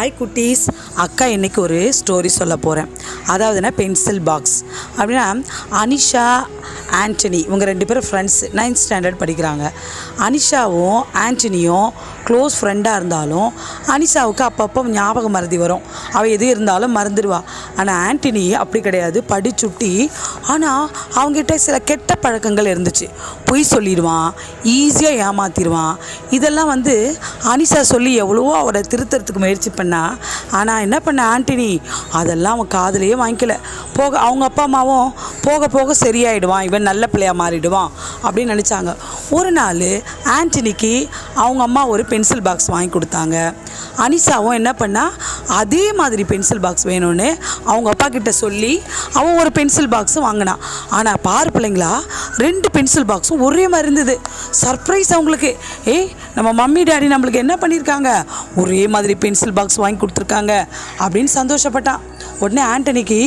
Hi குட்டீஸ் அக்கா இன்றைக்கி ஒரு ஸ்டோரி சொல்ல போகிறேன் அதாவதுனா பென்சில் பாக்ஸ் அப்படின்னா அனிஷா ஆண்டனி இவங்க ரெண்டு பேரும் ஃப்ரெண்ட்ஸ் நைன்த் ஸ்டாண்டர்ட் படிக்கிறாங்க. அனிஷாவும் ஆண்டனியும் க்ளோஸ் ஃப்ரெண்டாக இருந்தாலும் அனிஷாவுக்கு அப்பப்போ ஞாபகம் மறதி வரும். அவள் எது இருந்தாலும் மறந்துடுவா. ஆனால் ஆண்டனி அப்படி கிடையாது. படிச்சுட்டி. ஆனால் அவங்ககிட்ட சில கெட்ட பழக்கங்கள் இருந்துச்சு. பொய் சொல்லிடுவான் ஈஸியாக ஏமாத்திடுவான். இதெல்லாம் வந்து அனிஷா சொல்லி எவ்வளவோ அவரை திருத்தறதுக்கு முயற்சி பண்ணா. ஆனால் என்ன பண்ண ஆண்டனி? அதெல்லாம் அவன் காதலையே வாங்கிக்கல. போக அவங்க அப்பா அம்மாவும் போக போக சரியாயிடுவான் இவன் நல்ல பிள்ளையா மாறிடுவான் அப்படின்னு நினச்சாங்க. ஒரு நாள் ஆண்டனிக்கு அவங்க அம்மா ஒரு பென்சில் பாக்ஸ் வாங்கி கொடுத்தாங்க. அனிஷாவும் என்ன பண்ணால் அதே மாதிரி பென்சில் பாக்ஸ் வேணும்னு அவங்க அப்பா கிட்ட சொல்லி அவன் ஒரு பென்சில் பாக்ஸும் வாங்கினான் ஆனால் பார் பிள்ளைங்களா ரெண்டு பென்சில் பாக்ஸும் ஒரே மாதிரி இருந்தது. சர்ப்ரைஸ் அவங்களுக்கு. ஏய் நம்ம மம்மி டாடி நம்மளுக்கு என்ன பண்ணியிருக்காங்க ஒரே மாதிரி பென்சில் பாக்ஸ் வாங்கி கொடுத்துருக்காங்க அப்படின்னு சந்தோஷப்பட்டான். உடனே ஆண்டனிக்கு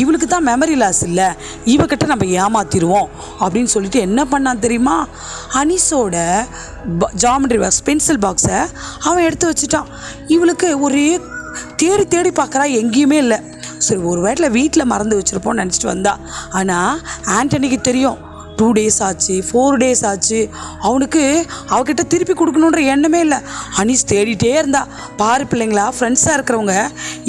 இவளுக்கு தான் மெமரி லாஸ் இல்லை. இவகிட்ட நம்ம ஏமாத்திடுவோம் அப்படின்னு சொல்லிட்டு என்ன பண்ணான் தெரியுமா? அனிஸோட ஜாமெட்ரி பாக்ஸ் பென்சில் பாக்ஸை அவன் எடுத்து வச்சுட்டான். இவளுக்கு ஒரே தேடி தேடி பார்க்குறா எங்கேயுமே இல்லை. சரி ஒரு வேட்டில் வீட்டில் மறந்து வச்சுருப்போம்னு நினச்சிட்டு வந்தா. ஆனால் ஆண்டனிக்கு தெரியும். டூ டேஸ் ஆச்சு ஃபோர் டேஸ் ஆச்சு. அவனுக்கு அவகிட்ட திருப்பி கொடுக்கணுன்ற எண்ணமே இல்லை. அனீஸ் தேடிட்டே இருந்தா. பாரு பிள்ளைங்களா ஃப்ரெண்ட்ஸாக இருக்கிறவங்க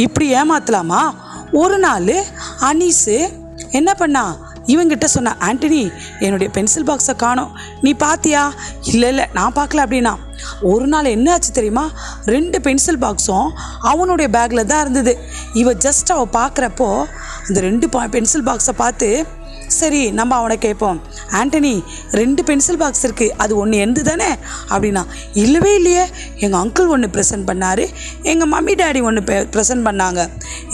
இப்படி ஏமாத்தலாமா? ஒரு நாள் அனீஸு என்ன பண்ணா? இவங்கிட்ட சொன்ன ஆண்டனி என்னுடைய பென்சில் பாக்ஸை காணோம். நீ பாத்தியா? இல்லை இல்லை நான் பார்க்கல அப்படின்னா ஒரு நாள் என்ன ஆச்சு தெரியுமா? ரெண்டு பென்சில் பாக்ஸும் அவனுடைய பேக்கில் தான் இருந்தது. இவ ஜஸ்ட் அவள் பார்க்குறப்போ அந்த ரெண்டு பா பென்சில் பாக்ஸை பார்த்து சரி நம்ம அவனை கேட்போம். ஆண்டனி ரெண்டு பென்சில் பாக்ஸ் இருக்குது அது ஒன்று எந்த தானே? அப்படின்னா இல்லவே இல்லையே. எங்கள் அங்கிள் ஒன்று ப்ரெசென்ட் பண்ணார். எங்கள் மம்மி டாடி ஒன்று ப்ரெசென்ட் பண்ணாங்க.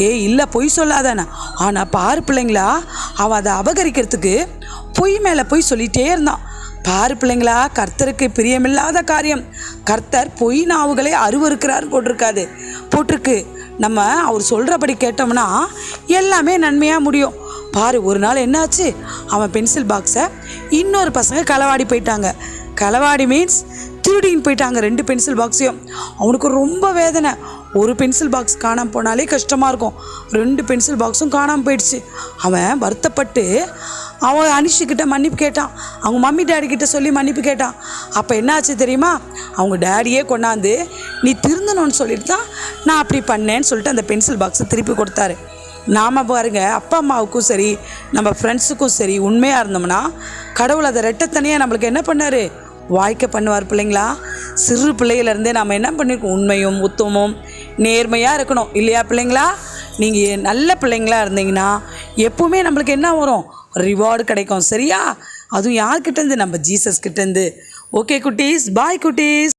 ஏய் இல்லை பொய் சொல்லாதானே. ஆனால் பாரு பிள்ளைங்களா அவள் அதை அபகரிக்கிறதுக்கு பொய் மேலே பொய் சொல்லிகிட்டே இருந்தான். பாரு பிள்ளைங்களா கர்த்தருக்கு பிரியமில்லாத காரியம். கர்த்தர் பொய் நாவுகளை அருவருக்கிறார் போட்டிருக்காது போட்டிருக்கு. நம்ம அவர் சொல்கிறபடி கேட்டோம்னா எல்லாமே நன்மையாக முடியும். பாரு ஒரு நாள் என்னாச்சு? அவன் பென்சில் பாக்ஸை இன்னொரு பசங்க களவாடி போயிட்டாங்க. களவாடி மீன்ஸ் திருடின்னு போயிட்டாங்க ரெண்டு பென்சில் பாக்ஸையும் அவனுக்கு ரொம்ப வேதனை. ஒரு பென்சில் பாக்ஸ் காணாமல் போனாலே கஷ்டமாக இருக்கும். ரெண்டு பென்சில் பாக்ஸும் காணாமல் போயிடுச்சு. அவன் வருத்தப்பட்டு அவன் அனிஷுக்கிட்ட மன்னிப்பு கேட்டான். அவங்க மம்மி டேடி கிட்ட சொல்லி மன்னிப்பு கேட்டான். அப்போ என்ன ஆச்சு தெரியுமா? அவங்க டேடியே கொண்டாந்து நீ திருந்தணும்னு சொல்லிட்டு தான் நான் அப்படி பண்ணேன்னு சொல்லிட்டு அந்த பென்சில் பாக்ஸை திருப்பி கொடுத்தாரு. நாம் பாருங்க அப்பா அம்மாவுக்கும் சரி நம்ம ஃப்ரெண்ட்ஸுக்கும் சரி உண்மையாக இருந்தோம்னா கடவுள் அதை ரெட்டத்தனியாக நம்மளுக்கு என்ன பண்ணார்? வாய்க்க பண்ணுவார் பிள்ளைங்களா? சிறு பிள்ளையிலேருந்தே நாம் என்ன பண்ணியிருக்கோம் உண்மையும் உத்தமும் நேர்மையாக இருக்கணும். இல்லையா பிள்ளைங்களா? நீங்கள் நல்ல பிள்ளைங்களா இருந்தீங்கன்னா எப்பவுமே நம்மளுக்கு என்ன வரும்? ரிவார்டு கிடைக்கும். சரியா? அதுவும் யார்கிட்டேருந்து? நம்ம ஜீசஸ் கிட்டேருந்து. ஓகே குட்டீஸ். பாய் குட்டீஸ்.